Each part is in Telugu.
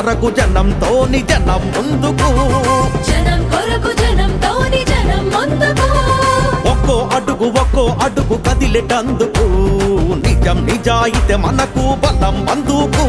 కొరకు జనంతోని జనం ముందుకు. జనం కొరకు జనంతోని జనం ముందుకు. ఒక్కో అడుగు ఒక్కో అడుగు కదిలేటందుకు. నిజం నిజాయితే మనకు బలం బందుకు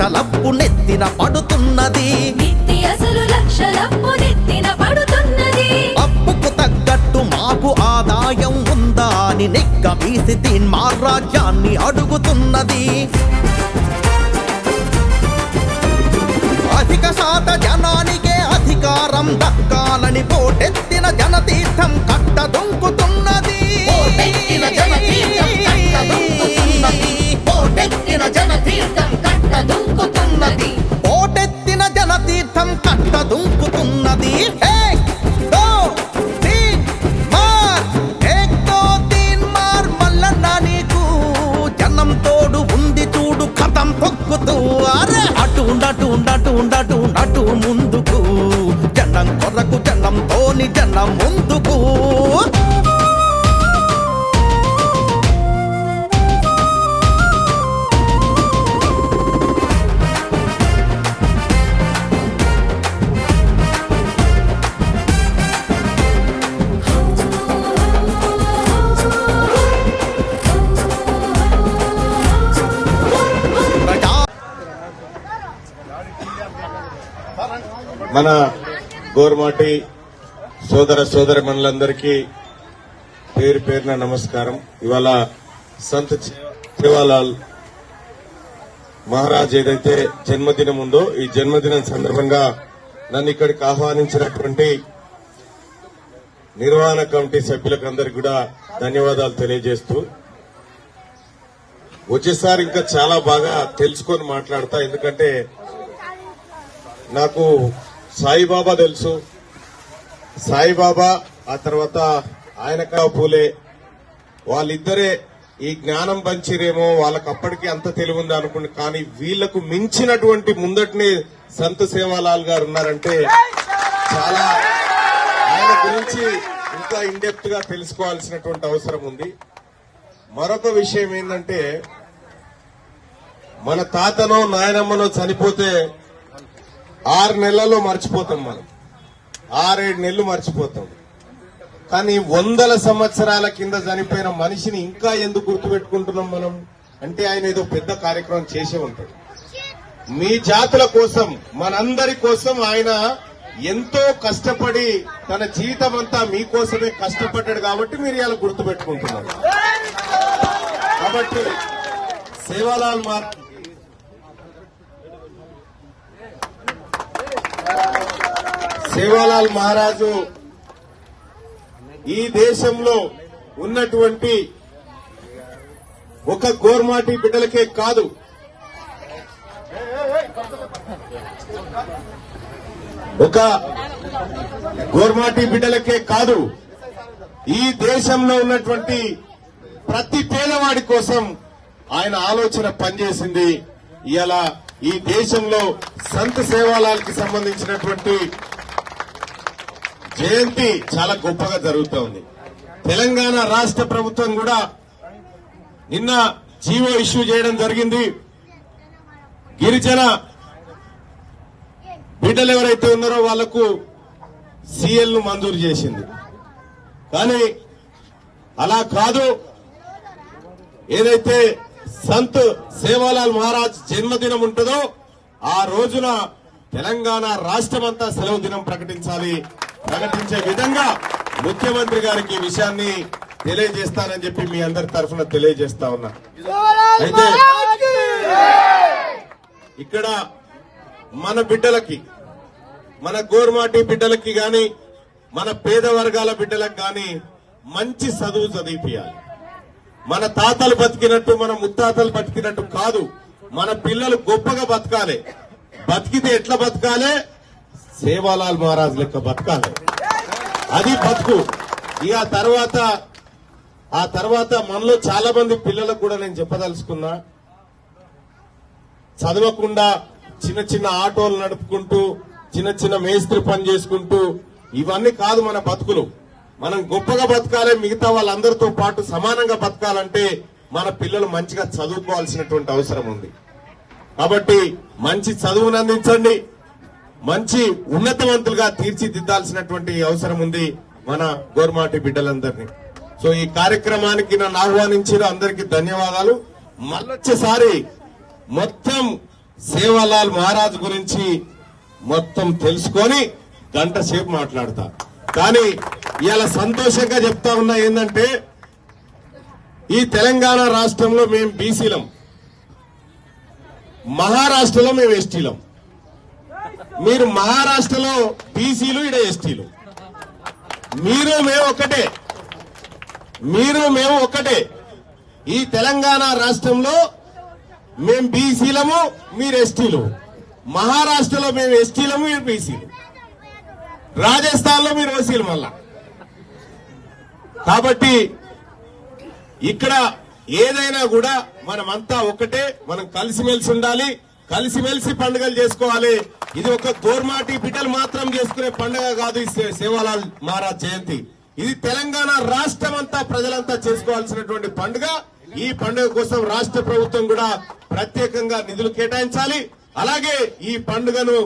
లక్షలప్పు నెత్తిన పడుతున్నది. నిత్తి అసలు లక్షలప్పు నెత్తిన పడుతున్నది. అప్పుకు తగ్గట్టు మాకు ఆదాయం ఉందా అని నెక్క వీసి తీన్మా రాజ్యాన్ని అడుగుతున్నది. అధిక శాత జనానికే అధికారం దక్కాలని పోటెత్తిన జనతీర్థం కట్టదొంకుతున్నది. పోటెత్తిన జనతీర్థం కథం తొక్కుతూ అటు ఉండటు ఉండటు ఉండటు ఉండటు ముందుకు. జనం కొరకు జనంతోని జనం ముందుకు. మన గోర్మాటి సోదర సోదర మనులందరికీ పేరు పేరున నమస్కారం. ఇవాళ సంత సేవాలాల్ మహారాజ్ ఏదైతే జన్మదినం ఉందో ఈ జన్మదినం సందర్భంగా నన్ను ఇక్కడికి ఆహ్వానించినటువంటి నిర్వహణ కమిటీ సభ్యులకందరికి కూడా ధన్యవాదాలు తెలియజేస్తూ వచ్చేసారి ఇంకా చాలా బాగా తెలుసుకొని మాట్లాడతా ఎందుకంటే నాకు సాయిబాబా తెలుసు. సాయిబాబా ఆ తర్వాత ఆయనకా పూలే. వాళ్ళిద్దరే ఈ జ్ఞానం పంచిరేమో వాళ్ళకి అప్పటికి అంత తెలివింది అనుకుని కానీ వీళ్ళకు మించినటువంటి ముందటిని సంత సేవాలాల్ గారు ఉన్నారంటే చాలా ఆయన గురించి ఇంకా ఇండెప్త్గా తెలుసుకోవాల్సినటువంటి అవసరం ఉంది. మరొక విషయం ఏంటంటే మన తాతనో నాయనమ్మనో చనిపోతే ఆరు నెలల్లో మర్చిపోతాం మనం. ఆరేడు నెలలు మర్చిపోతాం. కానీ వందల సంవత్సరాల కింద చనిపోయిన మనిషిని ఇంకా ఎందుకు గుర్తుపెట్టుకుంటున్నాం మనం? అంటే ఆయన ఏదో పెద్ద కార్యక్రమం చేసే ఉంటాడు. మీ జాతుల కోసం మనందరి కోసం ఆయన ఎంతో కష్టపడి తన జీవితం అంతా మీకోసమే కష్టపడ్డాడు కాబట్టి మీరు ఇలా గుర్తుపెట్టుకుంటున్నారు. కాబట్టి సేవాలాల్ మార్ సేవాలాల్ మహారాజు ఈ దేశంలో ఉన్నటువంటి ఒక గోర్మాటి బిడ్డలకే కాదు. ఒక గోర్మాటి బిడ్డలకే కాదు. ఈ దేశంలో ఉన్నటువంటి ప్రతి పేదవాడి కోసం ఆయన ఆలోచన పనిచేసింది. ఇలా ఈ దేశంలో సంత సేవాలాలకి సంబంధించినటువంటి జయంతి చాలా గొప్పగా జరుగుతూ ఉంది. తెలంగాణ రాష్ట్ర ప్రభుత్వం కూడా నిన్న జీవో ఇష్యూ చేయడం జరిగింది. గిరిజన బిడ్డలు ఎవరైతే ఉన్నారో వాళ్ళకు సీఎల్ను మంజూరు చేసింది. కానీ అలా కాదు. ఏదైతే సంత్ సేవాలాల్ మహారాజ్ జన్మదినం ఉంటుందో ఆ రోజున తెలంగాణ రాష్ట్రమంతా సెలవు దినం ప్రకటించాలి. ప్రకటించే విధంగా ముఖ్యమంత్రి గారికి ఈ విషయాన్ని తెలియజేస్తానని చెప్పి మీ అందరి తరఫున తెలియజేస్తా ఉన్నా. అయితే ఇక్కడ మన బిడ్డలకి మన గోర్మాటి బిడ్డలకి గాని మన పేద వర్గాల బిడ్డలకు గాని మంచి చదువు చదివిపియాలి. మన తాతలు బతికినట్టు మన ముత్తాతలు బతికినట్టు కాదు మన పిల్లలు గొప్పగా బతకాలి. బతికితే ఎట్లా బతకాలి? సేవాలాల్ మహారాజ్ లెక్క బతకాలి. అది బతుకు. ఇక తర్వాత ఆ తర్వాత మనలో చాలా మంది పిల్లలకు కూడా నేను చెప్పదలుచుకున్నా. చదవకుండా చిన్న చిన్న ఆటోలు నడుపుకుంటూ చిన్న చిన్న మేస్త్రి పని చేసుకుంటూ ఇవన్నీ కాదు మన బతుకులు. మనం గొప్పగా బతకాలి మిగతా వాళ్ళందరితో పాటు సమానంగా బతకాలంటే మన పిల్లలు మంచిగా చదువుకోవాల్సినటువంటి అవసరం ఉంది. కాబట్టి మంచి చదువును అందించండి. మంచి ఉన్నతవంతులుగా తీర్చిదిద్దాల్సినటువంటి అవసరం ఉంది మన గోర్మాటి బిడ్డలందరినీ. సో ఈ కార్యక్రమానికి నన్ను ఆహ్వానించిన అందరికీ ధన్యవాదాలు. మళ్ళొచ్చేసారి మొత్తం సేవాలాల్ మహారాజ్ గురించి మొత్తం తెలుసుకొని గంట సేపు మాట్లాడతా. కానీ ఇవాళ సంతోషంగా చెప్తా ఉన్నా ఏంటంటే ఈ తెలంగాణ రాష్ట్రంలో మేము బీసీలం. మహారాష్ట్రలో మేము ఎస్టీలం. మీరు మహారాష్ట్రలో బీసీలు ఇడ ఎస్టీలు. మీరు మేము ఒకటే మీరు మేము ఒక్కటే. ఈ తెలంగాణ రాష్ట్రంలో మేము బీసీలము మీరు ఎస్టీలు. మహారాష్ట్రలో మేము ఎస్టీలము మీరు బీసీలు. రాజస్థాన్లో మీరు ఓసీలు మళ్ళా. కాబట్టి ఇక్కడ ఏదైనా కూడా మనమంతా ఒకటే మనం కలిసిమెలిసి ఉండాలి. కలిసిమెలిసి పండుగలు చేసుకోవాలి. ఇది ఒక గోర్మాటి బిడ్డలు మాత్రం చేసుకునే పండుగ కాదు ఈ సేవాలాల్ మహారాజ్ జయంతి. ఇది తెలంగాణ రాష్ట్రం అంతా ప్రజలంతా చేసుకోవాల్సినటువంటి పండుగ. ఈ పండుగ కోసం రాష్ట్ర ప్రభుత్వం కూడా ప్రత్యేకంగా నిధులు కేటాయించాలి. అలాగే ఈ పండుగను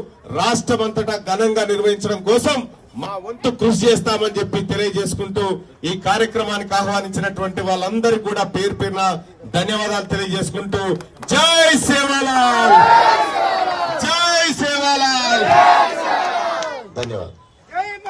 రాష్ట్రం అంతటా ఘనంగా నిర్వహించడం కోసం మా వంతు కృషి చేస్తామని చెప్పి తెలియజేసుకుంటూ ఈ కార్యక్రమానికి ఆహ్వానించినటువంటి వాళ్ళందరికీ కూడా పేరు పేరున ధన్యవాదాలు తెలియజేసుకుంటూ జై సేవాలాల్ జై సేవాలాల్ ధన్యవాదాలు.